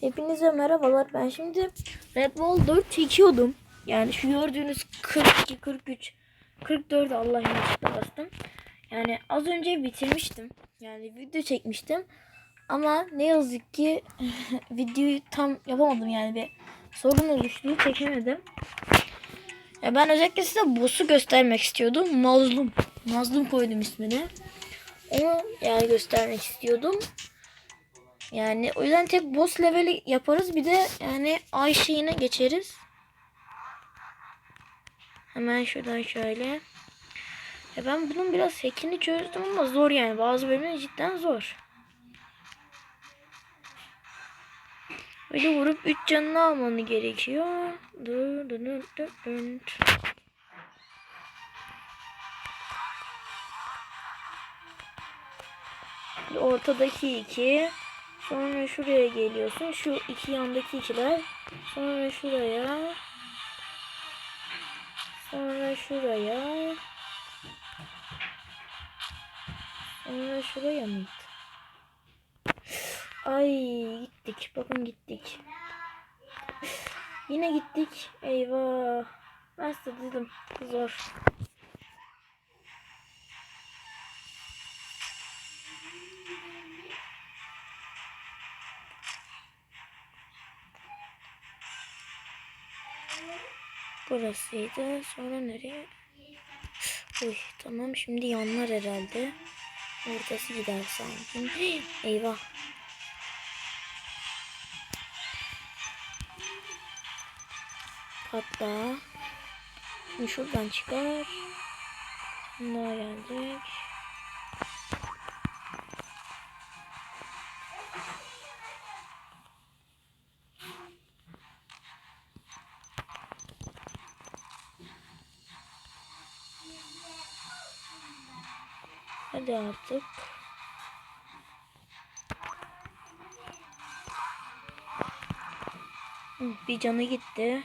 Hepinize merhabalar. Ben şimdi Red Bull 4 çekiyordum. Yani şu gördüğünüz 42, 43, 44 Allah yanlışlıkla bastım. Yani az önce bitirmiştim. Yani video çekmiştim. Ama ne yazık ki videoyu tam yapamadım yani bir sorun oluştu. Çekemedim. Ya ben özellikle size boss'u göstermek istiyordum. Mazlum. Mazlum koydum ismini. Onu yani göstermek istiyordum. Yani o yüzden tek boss leveli yaparız. Bir de yani ay şeyine geçeriz. Hemen şuradan şöyle. Ya ben bunun biraz hackini çözdüm ama zor yani. Bazı bölümler cidden zor. Böyle vurup 3 canını almanı gerekiyor. Dur, dur, dur, dur, dur. Ortadaki iki. Sonra şuraya geliyorsun. Şu iki yandaki ikiler. Sonra şuraya. Sonra şuraya. Sonra şuraya mıydı? Ay gittik. Bakın gittik. Yine gittik. Eyvah. Nasıl dedim. Zor. Burasıydı. Sonra nereye? Uy tamam şimdi yanlar herhalde. Ortası gider sanki. Eyvah. Patla. Şimdi şuradan çıkar. Bunlar gelecek. Hadi artık. Bir canı gitti.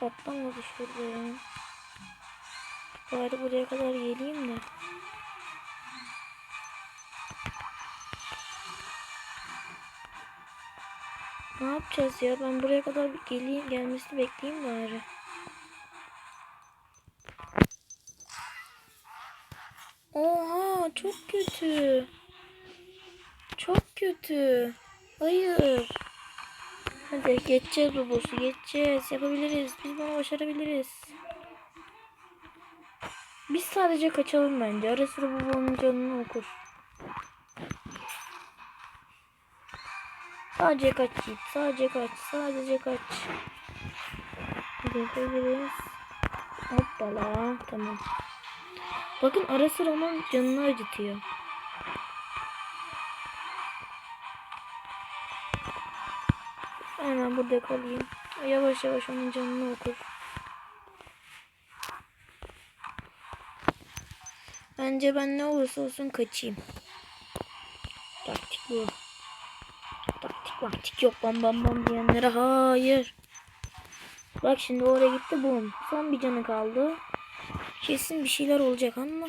Şurada ya. Bari buraya kadar geleyim de. Ne yapacağız ya? Ben buraya kadar geleyim, gelmesini bekleyeyim bari. Oha çok kötü. Çok kötü. Hayır. Hadi geçeceğiz bu boss'u geçeceğiz. Yapabiliriz. Biz bunu başarabiliriz. Biz sadece kaçalım bence. Ara sıra babamın canını okur. Sadece kaç git. Sadece kaç. Sadece kaç. Yapabiliriz. Hoppala. Tamam. Bakın ara sıra onun canını acıtıyor. Hemen burada kalayım. Yavaş yavaş onun canını okur. Bence ben ne olursa olsun kaçayım. Taktik bu. Maktik yok bam bam bam diyenlere hayır. Bak şimdi oraya gitti bum. Son bir canı kaldı. Kesin bir şeyler olacak ama.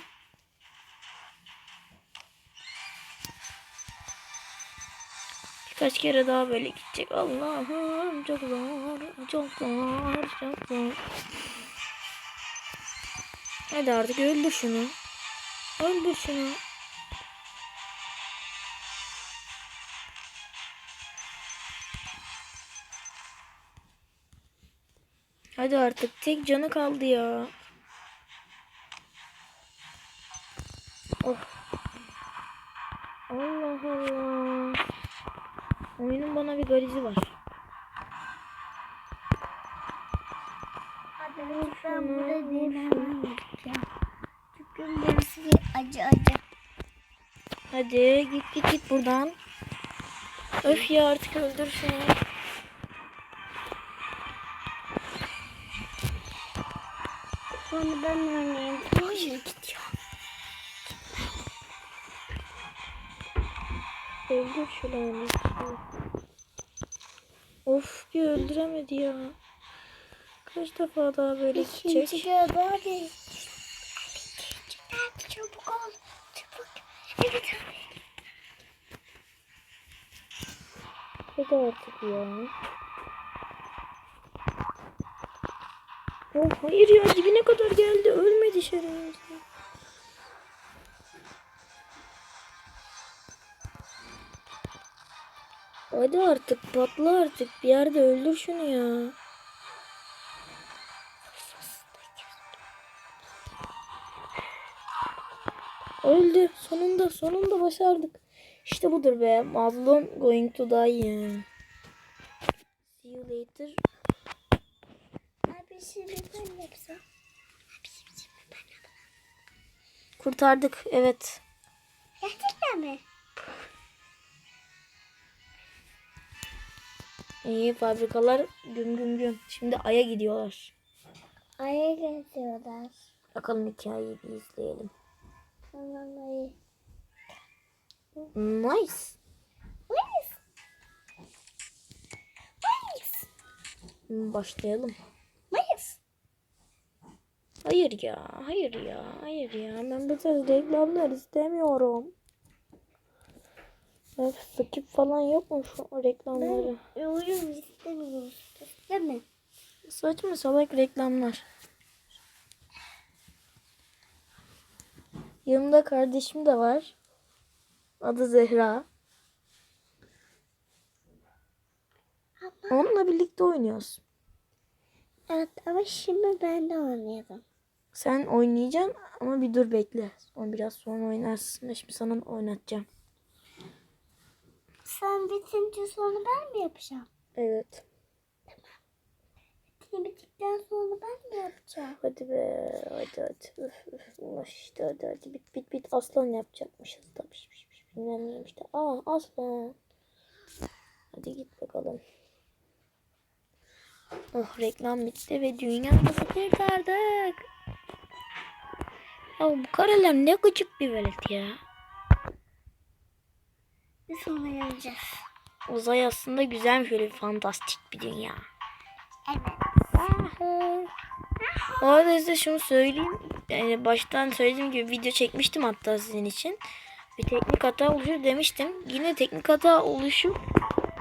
Birkaç kere daha böyle gidecek. Allah'ım çok zor. Çok zor. Çok zor. Hadi artık öldür şunu. Öldür şunu. Hadi artık tek canı kaldı ya. Oh. Allah Allah. Oyunun bana bir garizi var. Hadi lütfen burada demem yapacağım. Çünkü burası acı acı. Hadi git git git buradan. Öf ya artık öldür şunu. Sonra ben oynayayım. Hayır ya. Öldür şunu. Of bir öldüremedi ya. Kaç defa daha böyle İkinci gidecek? göbeği Hadi çabuk ol. Çabuk. Evet abi. Hadi artık ya. Oh hayır ya dibine kadar geldi. Ölmedi şerefsiz. Hadi artık patla artık. Bir yerde öldür şunu ya. Öldü. Sonunda sonunda başardık. İşte budur be. Mazlum going to die. See you later. Abi şimdi ben yapsam. Abi şimdi ben yapsam. Kurtardık. Evet. Gerçekten mi? İyi fabrikalar güm güm güm. Şimdi Ay'a gidiyorlar. Aya geziyorlar. Bakalım hikayeyi bir izleyelim. Tamam ayı. Nice. Mayıs. Mayıs. Başlayalım. Hayır ya. Hayır ya. Hayır ya. Ben bu tarz reklamlar istemiyorum. Öf, skip falan yok mu şu reklamları? Ben oyun istemiyorum. İsteme. Saçma salak reklamlar. Yanımda kardeşim de var. Adı Zehra. Onunla birlikte oynuyoruz. Evet ama şimdi ben de oynayalım. Sen oynayacaksın ama bir dur bekle. Onu biraz sonra oynarsın. Ben Şimdi sana oynatacağım. Sen bitince sonra ben mi yapacağım? Evet. Seni bittikten sonra ben mi yapacağım? Hadi be. Hadi hadi. Üf, üf. Ulan işte hadi hadi. Bit bit bit. Aslan yapacakmışız piş. Bilmem neymiş de. Aa aslan. Hadi git bakalım. Oh reklam bitti ve dünyamızı kurtardık. Ya bu karalar ne gıcık bir velet ya. Bir sonra geleceğiz. Uzay aslında güzel şöyle fantastik bir dünya. Evet. Bu arada size şunu söyleyeyim. Yani baştan söylediğim gibi video çekmiştim hatta sizin için. Bir teknik hata oluşur demiştim. Yine teknik hata oluşup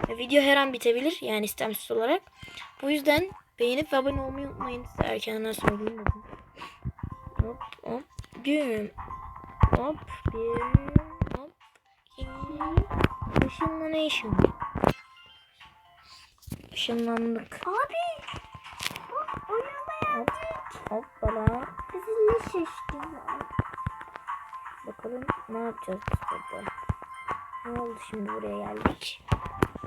video her an bitebilir. Yani istemsiz olarak. Bu yüzden beğenip ve abone olmayı unutmayın. Size erkenden. Hop hop. Güm. Hop. Bir. Hop. İki. Işınlanation. Işınlandık. Abi. Bak oynamaya Hoppala. bizi ne şaşırtıyor? Bakalım ne yapacağız biz burada. Ne oldu şimdi buraya geldik?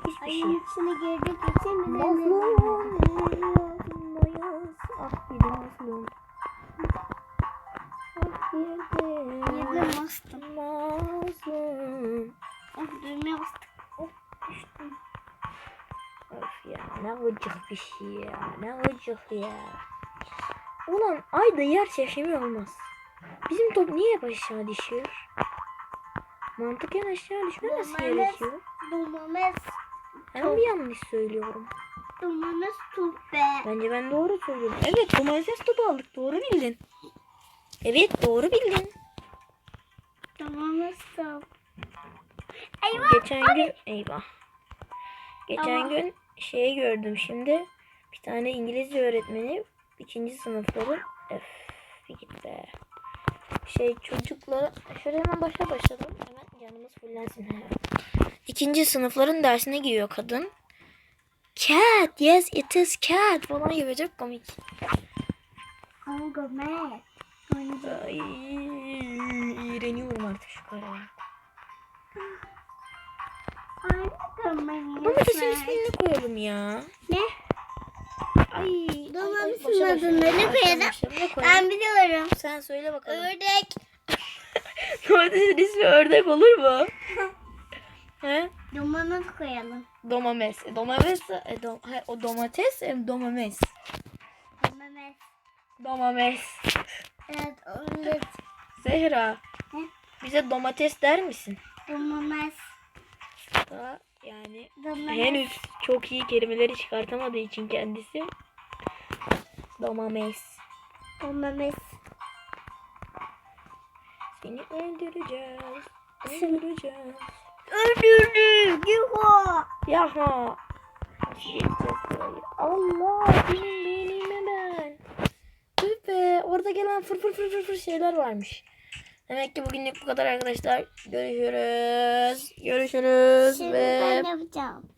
Hiçbir şey. Ayın içine girdik geçemiyoruz. Mazlum. Mayas. Ah bir de mazlum. Ah bir de. Yedi bastım. Mazlum. Oh düğmeye bastık. Oh düştüm. Of ya ne gıcık bir şey ya. Ne gıcık ya. Ulan ayda yer çekimi olmaz. Bizim top niye hep aşağı düşüyor? Mantıken aşağı düşmemesi gerekiyor. Dumanız. Ben mi yanlış söylüyorum? Dumanız tut be. Bence ben doğru söylüyorum. Evet domates topu aldık. Doğru bildin. Evet doğru bildin. Dumanız tut. Eyvah. Geçen gün eyvah. Geçen Ama- gün şey gördüm şimdi. Bir tane İngilizce öğretmeni ikinci sınıfları öf git be. Şey çocuklara şöyle hemen başa başladım. Hemen canımız fullensin. İkinci sınıfların dersine giriyor kadın. Cat, yes it is cat falan gibi çok komik. Kanka me. Ay, iğreniyorum artık şu karaya. Domatesin ismini koyalım ya. Ne? Ay, başa, adını ne koyalım? Ben biliyorum. Sen söyle bakalım. Ördek. Domatesin ismi ördek olur mu? He? Dumanı koyalım. Domates. E, Domates. E, dom, hayır, o domates. E, domates. Domates. Domates. Evet. Zehra. He? Bize domates der misin? Domates. Daha yani Domates. henüz çok iyi kelimeleri çıkartamadığı için kendisi. Domates. Domates. Seni öldüreceğiz. Öldüreceğiz. Öldürdü. Yuhu. Yaha. Burayı? Allah benim be orada gelen fır fır fır fır fır şeyler varmış. Demek ki bugünlük bu kadar arkadaşlar. Görüşürüz. Görüşürüz Şimdi ve ben yapacağım.